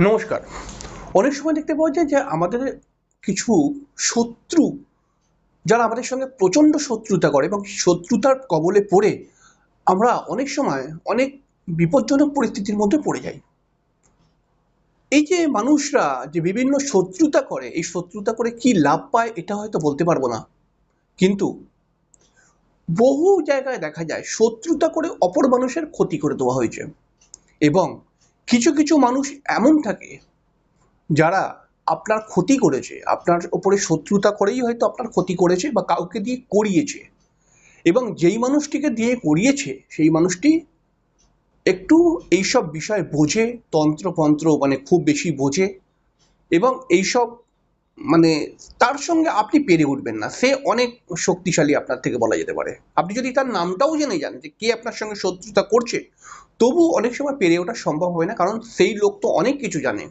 নমস্কার। অনেক সময় দেখতে পাওয়া যায় যে আমাদের কিছু শত্রু, যারা আমাদের সঙ্গে প্রচণ্ড শত্রুতা করে এবং শত্রুতার কবলে পড়ে, আমরা অনেক সময় অনেক বিপজ্জনক পরিস্থিতির মধ্যে পড়ে যাই। এই যে মানুষরা যে বিভিন্ন শত্রুতা করে, এই শত্রুতা করে কি লাভ পায় এটা হয়তো বলতে পারব না। কিন্তু বহু জায়গায় দেখা যায়, শত্রুতা করে অপর মানুষের ক্ষতি করে দেওয়া হয়েছে। এবং কিছু কিছু মানুষ এমন থাকে যারা আপনার ক্ষতি করেছে, আপনার ওপরে শত্রুতা করেই হয়তো আপনার ক্ষতি করেছে বা কাউকে দিয়ে করিয়েছে। এবং যেই মানুষটিকে দিয়ে করিয়েছে, সেই মানুষটি একটু এইসব বিষয় বোঝে, তন্ত্রপন্ত্র মানে খুব বেশি বোঝে। এবং এইসব মানে তার সঙ্গে আপনি পেরে উঠবেন না। সে অনেক শক্তিশালী আপনার থেকে বলা যেতে পারে। আপনি যদি তার নামটাও জেনে যান যে কে আপনার সঙ্গে শত্রুতা করছে তবু অনেক সময় পেরে ওঠা সম্ভব হয় না, কারণ সেই লোক তো অনেক কিছু জানে।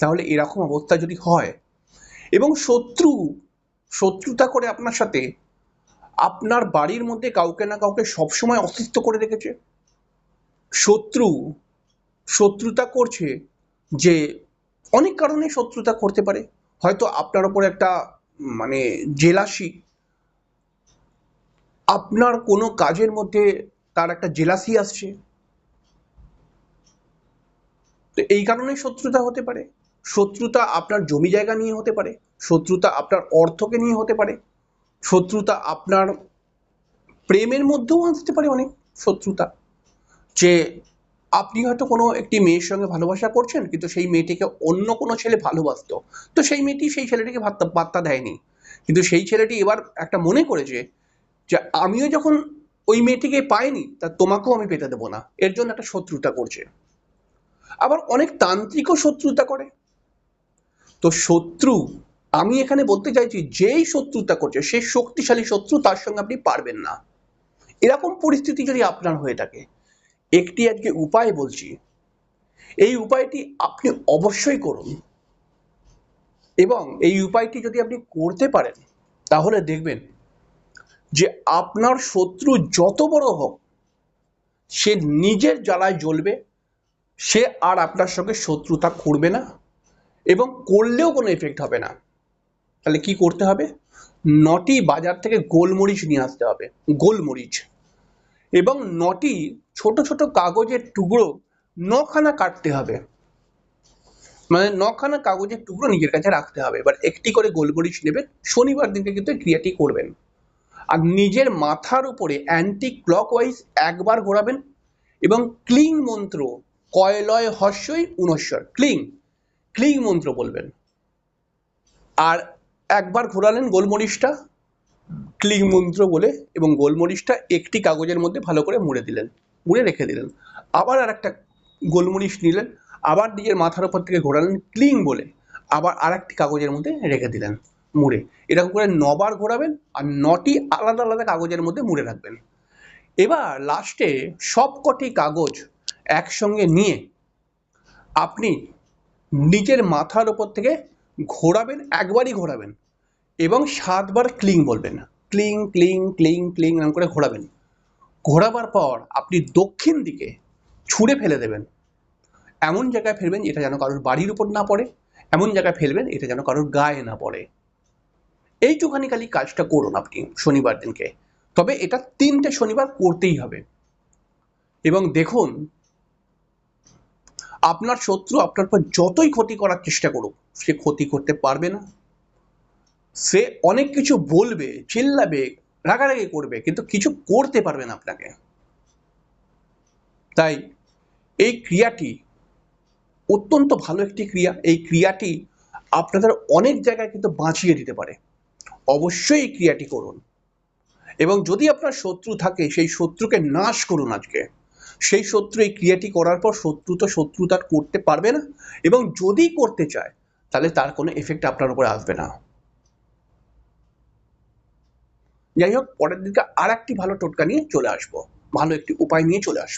তাহলে এরকম অবস্থা যদি হয় এবং শত্রু, শত্রুতা করে আপনার সাথে আপনার বাড়ির মধ্যে কাউকে না কাউকে সবসময় অসুস্থ করে রেখেছে। শত্রু, শত্রুতা করছে যে অনেক কারণে শত্রুতা করতে পারে। হয়তো আপনার ওপর একটা মানে জেলাসি। আপনার কোনো কাজের মধ্যে তার একটা জেলাসি আসছে। তো এই কারণে শত্রুতা হতে পারে। শত্রুতা আপনার জমি জায়গা নিয়ে হতে পারে। শত্রুতা আপনার অর্থকে নিয়ে হতে পারে। শত্রুতা আপনার প্রেমের মধ্যেও আসতে পারে অনেক শত্রুতা। যে আপনি হয়তো কোনো একটি মেয়ের সঙ্গে ভালোবাসা করছেন, কিন্তু সেই মেয়েটিকে অন্য কোনো ছেলে ভালোবাসতো। তো সেই মেয়েটি সেই ছেলেটিকে ভাত্তা পাত্তা দেয়নি। কিন্তু সেই ছেলেটি এবার একটা মনে করেছে যে আমিও যখন ওই মেয়েটিকে পাইনি, তা তোমাকেও আমি পেতে দেবো না। এর জন্য একটা শত্রুতা করছে। আবার অনেক তান্ত্রিকও শত্রুতা করে। তো শত্রু, আমি এখানে বলতে চাইছি, যেই শত্রুতা করছে, সে শক্তিশালী শত্রু, তার সঙ্গে আপনি পারবেন না। এরকম পরিস্থিতি যদি আপনার হয়ে থাকে একটি আজকে উপায় বলছি। এই উপায়টি আপনি অবশ্যই করুন। এবং এই উপায়টি যদি আপনি করতে পারেন, তাহলে দেখবেন যে আপনার শত্রু যত বড় হোক, সে নিজের জ্বালায় জ্বলবে, সে আর আপনার সঙ্গে শত্রুতা করবে না এবং করলেও কোনো এফেক্ট হবে না। তাহলে কি করতে হবে? নটি বাজার থেকে গোলমরিচ নিয়ে আসতে হবে। গোলমরিচ। এবং নটি ছোট ছোট কাগজের টুকরো নখানা কাটতে হবে। মানে নখানা কাগজের টুকরো নিজের কাছে রাখতে হবে। এবার একটি করে গোলমরিচ নেবেন, শনিবার দিনকে কিন্তু ক্রিয়াটি করবেন। আর নিজের মাথার উপরে অ্যান্টি ক্লকওয়াইজ একবার ঘোরাবেন এবং ক্লিং মন্ত্র, কয়লয় হর্ষই উনস্বর, ক্লিং ক্লিং মন্ত্র বলবেন। আর একবার ঘোরালেন গোলমরিচটা ক্লিং মন্ত্র বলে এবং গোলমরিচটা একটি কাগজের মধ্যে ভালো করে মুড়ে দিলেন, মুড়ে রেখে দিলেন। আবার আর একটা গোলমরিচ নিলেন, আবার নিজের মাথার উপর থেকে ঘোরালেন, ক্লিং বলে আবার আর একটি কাগজের মধ্যে রেখে দিলেন, মুড়ে। এরকম করে নবার ঘোরাবেন আর নটি আলাদা আলাদা কাগজের মধ্যে মুড়ে রাখবেন। এবার লাস্টে সব কটি কাগজ একসঙ্গে নিয়ে আপনি নিজের মাথার ওপর থেকে ঘোরাবেন, একবারই ঘোরাবেন। এবং সাতবার ক্লিং বলবেন ক্লিং ক্লিং ক্লিং ক্লিং এরকম করে ঘোরাবেন। ঘোরাবার পর আপনি দক্ষিণ দিকে ছুঁড়ে ফেলে দেবেন। এমন জায়গায় ফেলবেন এটা যেন কারোর বাড়ির উপর না পড়ে, এমন জায়গায় ফেলবেন এটা যেন কারোর গায়ে না পড়ে। এইটুখানি খালি কাজটা করুন আপনি শনিবার দিনকে। তবে এটা তিনটে শনিবার করতেই হবে। এবং দেখুন, আপনার শত্রু আপনার পর যতই ক্ষতি করার চেষ্টা করুক, সে ক্ষতি করতে পারবে না। সে অনেক কিছু বলবে, চিল্লাবে, রাগারাগি করবে, কিন্তু কিছু করতে পারবে না আপনাকে। তাই এই ক্রিয়াটি অত্যন্ত ভালো একটি ক্রিয়া। এই ক্রিয়াটি আপনাদের অনেক জায়গায় কিন্তু বাঁচিয়ে দিতে পারে। অবশ্যই এই ক্রিয়াটি করুন। এবং যদি আপনার শত্রু থাকে, সেই শত্রুকে নাশ করুন আজকে। সেই শত্রু এই ক্রিয়াটি করার পর শত্রু তো শত্রু তার করতে পারবে না। এবং যদি করতে চায়, তাহলে তার কোনো এফেক্ট আপনার উপরে আসবে না। যাই হোক পরের দিকে আর একটি ভালো টোটকা নিয়ে চলে আসব। ভালো একটি উপায় নিয়ে চলে আসব।